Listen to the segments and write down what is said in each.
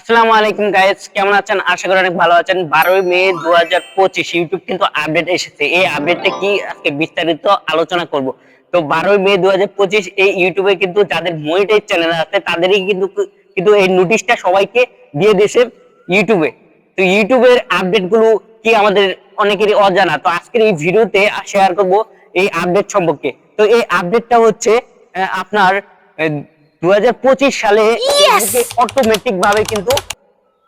আসসালামু আলাইকুম গাইস কেমন আছেন? আশা করি অনেক ভালো আছেন। বারোই মে দু হাজার পঁচিশ ইউটিউব কিন্তু আপডেট এসেছে। এই আপডেটটা কি আজকে বিস্তারিত আলোচনা করব? তো বারোই মে দু হাজার পঁচিশ, এই ইউটিউবে কিন্তু যাদের মনিটাইজ চ্যানেল আছে, তাদেরই কিন্তু কিন্তু এই নোটিশটা সবাইকে দিয়ে দিয়েছে ইউটিউবে তো ইউটিউবের আপডেটগুলো কি আমাদের অনেকেরই অজানা। তো আজকের এই ভিডিওতে শেয়ার করব এই আপডেট সম্পর্কে। তো এই আপডেটটা হচ্ছে আপনার দু সালে অটোমেটিক ভাবে কিন্তু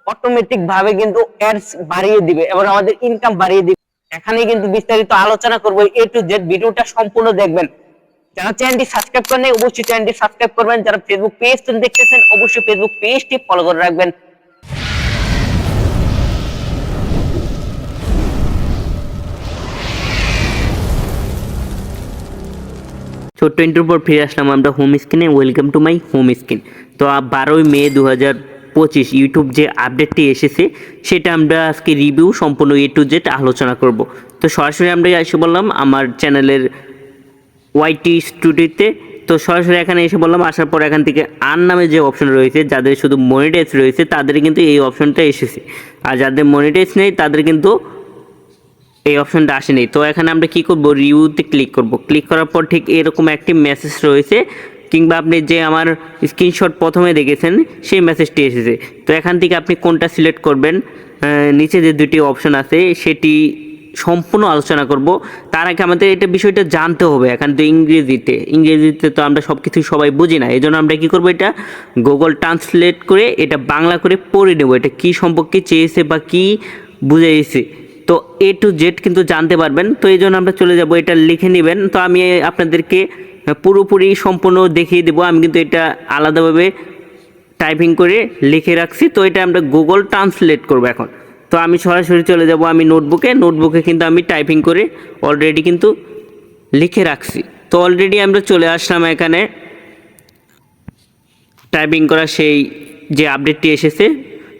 অটোমেটিক ভাবে কিন্তু অ্যাডস বাড়িয়ে দিবে এবং আমাদের ইনকাম বাড়িয়ে দিবে। এখানে কিন্তু বিস্তারিত আলোচনা করব এ টু জেড ভিডিওটা সম্পূর্ণ দেখবেন। যারা চ্যানেলটি সাবস্ক্রাইব করেন অবশ্যই চ্যানেলটি সাবস্ক্রাইব করবেন। যারা ফেসবুক পেজ দেখতেছেন অবশ্যই ফেসবুক পেজটি ফলো করে রাখবেন। ছোট্ট টোয়েন্টির পর ফিরে আসলাম আমরা হোম স্ক্রিনে welcome to my home screen তো বারোই মে দু হাজার পঁচিশ ইউটিউব যে আপডেটটি এসেছে, সেটা আমরা আজকে রিভিউ সম্পূর্ণ এ টু জেড আলোচনা করব। তো, সরাসরি আমরা এসে বললাম আমার চ্যানেলের ওয়াইটি স্টুডিওতে তো। সরাসরি এখানে এসে বললাম আসার পর এখান থেকে আন নামে যে অপশন রয়েছে, যাদের শুধু মনিটাইজ রয়েছে, তাদের কিন্তু এই অপশনটা এসেছে। আর যাদের মনিটাইজ নেই, তাদের কিন্তু এই অপশনটা আসেনি। তো এখানে আমরা কি করব? রিউতে ক্লিক করব। ক্লিক করার পর ঠিক এরকম একটি মেসেজ রয়েছে কিংবা আপনি যে আমার স্ক্রিনশট প্রথমে দেখেছেন, সেই মেসেজটি এসেছে। তো এখান থেকে আপনি কোনটা সিলেক্ট করবেন? নিচে যে দুটি অপশন আছে, সেটি সম্পূর্ণ আলোচনা করব। তার আগে আমাদের এটা বিষয়টা জানতে হবে। এখন তো ইংরেজিতে। ইংরেজিতে তো আমরা সব কিছু সবাই বুঝি না। এই জন্য আমরা কী করব এটা? গুগল ট্রান্সলেট করে এটা বাংলা করে পড়ে নেব। এটা কী সম্পর্কে চেয়েছে বা কী বুঝে বুঝাইছে। তো এ টু জেড কিন্তু জানতে পারবেন। তো এই জন্য আমরা চলে যাব, এটা লিখে নেবেন। তো আমি আপনাদেরকে পুরোপুরি সম্পূর্ণ দেখিয়ে দেবো। আমি কিন্তু এটা আলাদাভাবে টাইপিং করে লিখে রাখছি। তো এটা আমরা গুগল ট্রান্সলেট করব এখন। তো আমি সরাসরি চলে যাব আমি নোটবুকে নোটবুকে কিন্তু আমি টাইপিং করে অলরেডি কিন্তু লিখে রাখছি। তো অলরেডি আমরা চলে আসলাম এখানে। টাইপিং করা সেই যে আপডেটটি এসেছে।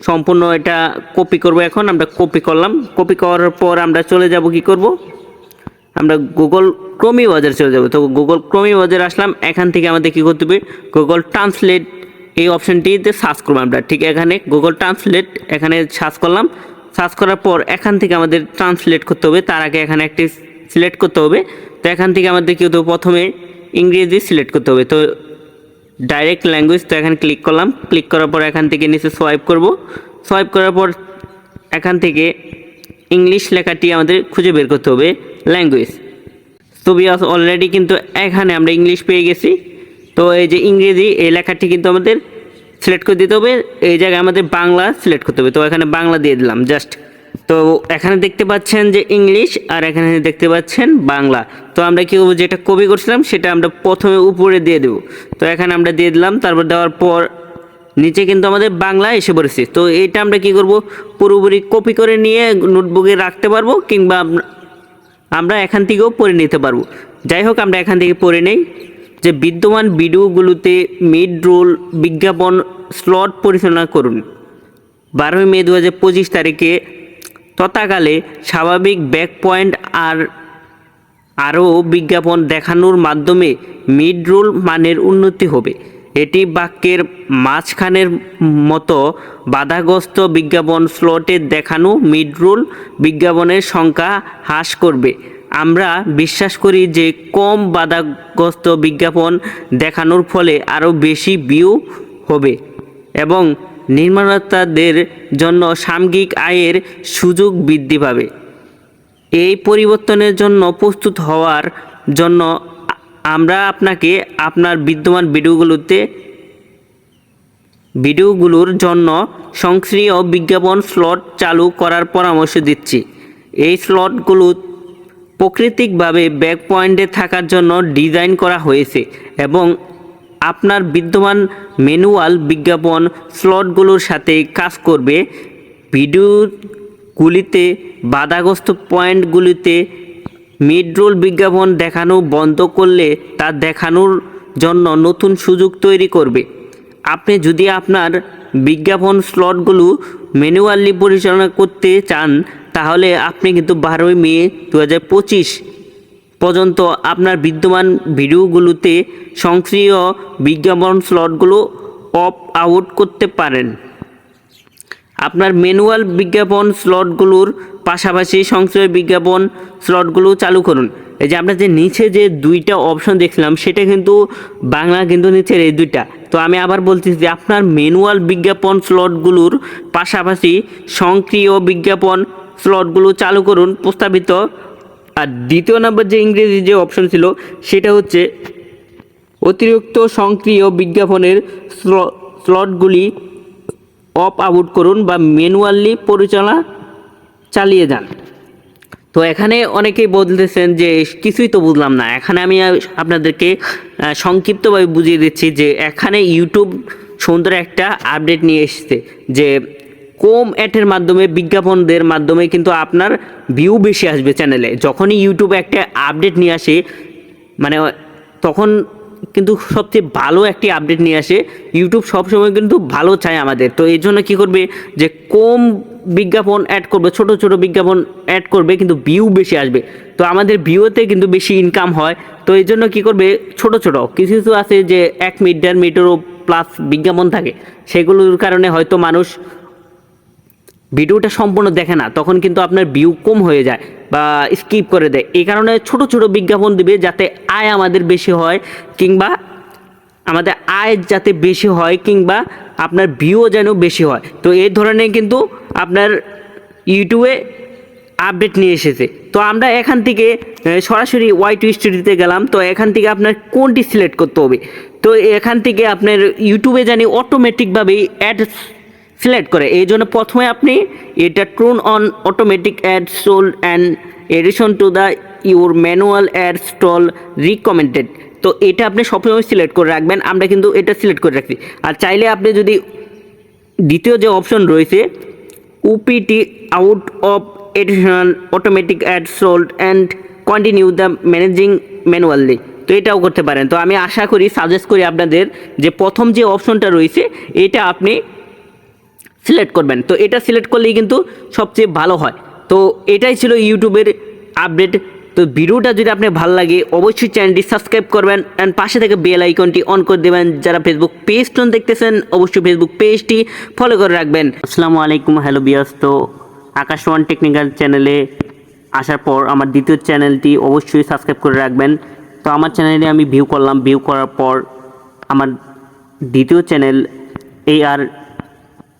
সম্পূর্ণ এটা কপি করব এখন, আমরা কপি করলাম। কপি করার পর আমরা চলে যাব কি করব? আমরা গুগল ক্রমি বাজার চলে যাব। তো গুগল ক্রমি বাজার আসলাম। এখান থেকে আমাদের কী করতে হবে? গুগল ট্রান্সলেট এই অপশানটিতে সার্চ করব আমরা। ঠিক এখানে গুগল ট্রান্সলেট এখানে সার্চ করলাম। সার্চ করার পর এখান থেকে আমাদের ট্রান্সলেট করতে হবে। তার আগে এখানে একটি সিলেক্ট করতে হবে। তো এখান থেকে আমাদের কী হতে প্রথমে ইংরেজি সিলেক্ট করতে হবে। তো ডাইরেক্ট ল্যাঙ্গুয়েজ তো এখানে ক্লিক করলাম। ক্লিক করার পর এখান থেকে নিচে সোয়াইপ করব। সোয়াইপ করার পর এখান থেকে ইংলিশ লেখাটি আমাদের খুঁজে বের করতে হবে ল্যাঙ্গুয়েজ তো বিয়াস অলরেডি কিন্তু এখানে আমরা ইংলিশ পেয়ে গেছি। তো এই যে ইংরেজি, এই লেখাটি কিন্তু আমাদের সিলেক্ট করে দিতে হবে। এই জায়গায় আমাদের বাংলা সিলেক্ট করতে হবে। তো এখানে বাংলা দিয়ে দিলাম জাস্ট তো এখানে দেখতে পাচ্ছেন যে ইংলিশ আর এখানে দেখতে পাচ্ছেন বাংলা। তো আমরা কি যেটা কপি করছিলাম সেটা আমরা প্রথমে উপরে দিয়ে দেবো। তো এখানে আমরা দিয়ে দিলাম, তারপর দেওয়ার পর নিচে কিন্তু আমাদের বাংলা এসে পড়েছে। তো এটা আমরা কি করব, পুরোপুরি কপি করে নিয়ে নোটবুকে রাখতে পারব কিংবা আম- আমরা এখান থেকেও পড়ে নিতে পারব। যাই হোক, আমরা এখান থেকে পড়ে নেই। যে বিদ্যমান ভিডিওগুলোতে মিড রোল বিজ্ঞাপন স্লট পরিচালনা করুন। বারোই মে দু হাজার পঁচিশ তারিখে তথাকালে স্বাভাবিক ব্যাক পয়েন্ট আর আরও বিজ্ঞাপন দেখানোর মাধ্যমে মিড রোল মানের উন্নতি হবে। এটি বাক্যের মাঝখানের মতো বাধাগ্রস্ত বিজ্ঞাপন স্লটে দেখানো মিড রোল বিজ্ঞাপনের সংখ্যা হ্রাস করবে। আমরা বিশ্বাস করি যে কম বাধাগ্রস্ত বিজ্ঞাপন দেখানোর ফলে আরও বেশি ভিউ হবে এবং নির্মাতাদের জন্য সামগ্রিক আয়ের সুযোগ বৃদ্ধি পাবে। এই পরিবর্তনের জন্য প্রস্তুত হওয়ার জন্য আমরা আপনাকে আপনার বিদ্যমান ভিডিওগুলোতে ভিডিওগুলোর জন্য সংশ্রীয় বিজ্ঞাপন স্লট চালু করার পরামর্শ দিচ্ছি। এই স্লটগুলো প্রাকৃতিকভাবে ব্যাক পয়েন্টে থাকার জন্য ডিজাইন করা হয়েছে এবং আপনার বিদ্যমান ম্যানুয়াল বিজ্ঞাপন স্লটগুলোর সাথে কাজ করবে। ভিডিওগুলিতে বাধাগ্রস্ত পয়েন্টগুলিতে মিডরোল বিজ্ঞাপন দেখানো বন্ধ করলে তা দেখানোর জন্য নতুন সুযোগ তৈরি করবে। আপনি যদি আপনার বিজ্ঞাপন স্লটগুলো ম্যানুয়ালি পরিচালনা করতে চান, তাহলে আপনি কিন্তু বারোই মে দু হাজার পঁচিশ পর্যন্ত আপনার বিদ্যমান ভিডিওগুলোতে সক্রিয় বিজ্ঞাপন স্লটগুলো অফ আউট করতে পারেন। আপনার ম্যানুয়াল বিজ্ঞাপন স্লটগুলোর পাশাপাশি সংশয় বিজ্ঞাপন স্লটগুলো চালু করুন। এই যে আপনার যে নিচে যে দুইটা অপশন দেখছিলাম সেটা কিন্তু বাংলা কিন্তু নিচের এই দুইটা। তো আমি আবার বলতেছি যে আপনার ম্যানুয়াল বিজ্ঞাপন স্লটগুলোর পাশাপাশি সক্রিয় বিজ্ঞাপন স্লটগুলো চালু করুন, প্রস্তাবিত আর দ্বিতীয় নাম্বার যে ইংরেজি যে অপশন ছিল, সেটা হচ্ছে অতিরিক্ত সক্রিয় বিজ্ঞাপনের স্লটগুলি অফ আউট করুন বা ম্যানুয়ালি পরিচালনা চালিয়ে যান। তো এখানে অনেকেই বলতেছেন যে কিছুই তো বুঝলাম না। এখানে আমি আপনাদেরকে সংক্ষিপ্তভাবে বুঝিয়ে দিচ্ছি যে এখানে ইউটিউব সুন্দর একটা আপডেট নিয়ে এসেছে যে কম অ্যাডের মাধ্যমে, বিজ্ঞাপনদের মাধ্যমে কিন্তু আপনার ভিউ বেশি আসবে চ্যানেলে যখনই ইউটিউব একটা আপডেট নিয়ে আসে মানে তখন কিন্তু সবচেয়ে ভালো একটি আপডেট নিয়ে আসে। ইউটিউব সবসময় কিন্তু ভালো চায় আমাদের। তো এই জন্য কী করবে যে, কম বিজ্ঞাপন অ্যাড করবে, ছোট ছোট বিজ্ঞাপন অ্যাড করবে, কিন্তু ভিউ বেশি আসবে। তো আমাদের ভিউতে কিন্তু বেশি ইনকাম হয়। তো এই জন্য কী করবে, ছোট ছোট কিছু কিছু আছে যে, এক মিনিট, দেড় প্লাস বিজ্ঞাপন থাকে। সেগুলোর কারণে হয়তো মানুষ ভিডিওটা সম্পূর্ণ দেখে না, তখন কিন্তু আপনার ভিউ কম হয়ে যায় বা স্কিপ করে দেয়। এই কারণে ছোট ছোট বিজ্ঞাপন দিবে যাতে আয় আমাদের বেশি হয় কিংবা আমাদের আয় যাতে বেশি হয় কিংবা আপনার ভিউও যেন বেশি হয়। তো এই ধরনের কিন্তু আপনার ইউটিউবে আপডেট নিয়ে এসেছে। তো আমরা এখান থেকে সরাসরি ওয়াই টু স্টুডিওতে গেলাম। তো এখান থেকে আপনার কোনটি সিলেক্ট করতে হবে? তো এখান থেকে আপনার ইউটিউবে জানি অটোমেটিকভাবেই অ্যাড সিলেক্ট করে। এই জন্য প্রথমে আপনি এটা turn on automatic add sole and addition to the your manual add stall recommended তো এটা আপনি সবসময় সিলেক্ট করে রাখবেন। আমরা কিন্তু এটা সিলেক্ট করে রাখছি। আর চাইলে আপনি যদি দ্বিতীয় যে অপশন রয়েছে opt out of additional automatic add sold and continue the managing manually তো এটাও করতে পারেন। তো আমি আশা করি সাজেস্ট করি আপনাদের যে প্রথম যে অপশনটা রয়েছে, এটা আপনি সিলেক্ট করবেন। তো এটা সিলেক্ট করলেই কিন্তু সবচেয়ে ভালো হয়। তো এটাই ছিল ইউটিউবের আপডেট। তো ভিডিওটা যদি আপনার ভালো লাগে, অবশ্যই চ্যানেলটি সাবস্ক্রাইব করবেন অ্যান্ড পাশে থেকে বেল আইকনটি অন করে দেবেন। যারা ফেসবুক পেজটা দেখতেছেন, অবশ্যই ফেসবুক পেজটি ফলো করে রাখবেন। আসসালামু আলাইকুম, হ্যালো বিয়াস তো আকাশ ওয়ান টেকনিক্যাল চ্যানেলে আসার পর আমার দ্বিতীয় চ্যানেলটি অবশ্যই সাবস্ক্রাইব করে রাখবেন। তো আমার চ্যানেলে আমি ভিউ করলাম। ভিউ করার পর আমার দ্বিতীয় চ্যানেল এই আর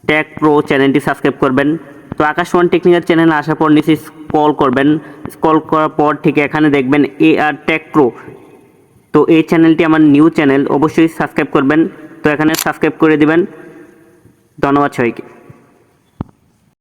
ট্যাগ প্রো চ্যানেলটি সাবস্ক্রাইব করবেন। তো আকাশ ওয়ান টেকনিক্যাল চ্যানেল আসার পর নিচে স্ক্রল করবেন। স্ক্রল করার পর ঠিক এখানে দেখবেন এ আর ট্যাগ প্রো তো এই চ্যানেলটি আমার নিউ চ্যানেল অবশ্যই সাবস্ক্রাইব করবেন। তো এখানে সাবস্ক্রাইব করে দিবেন। ধন্যবাদ সবাইকে।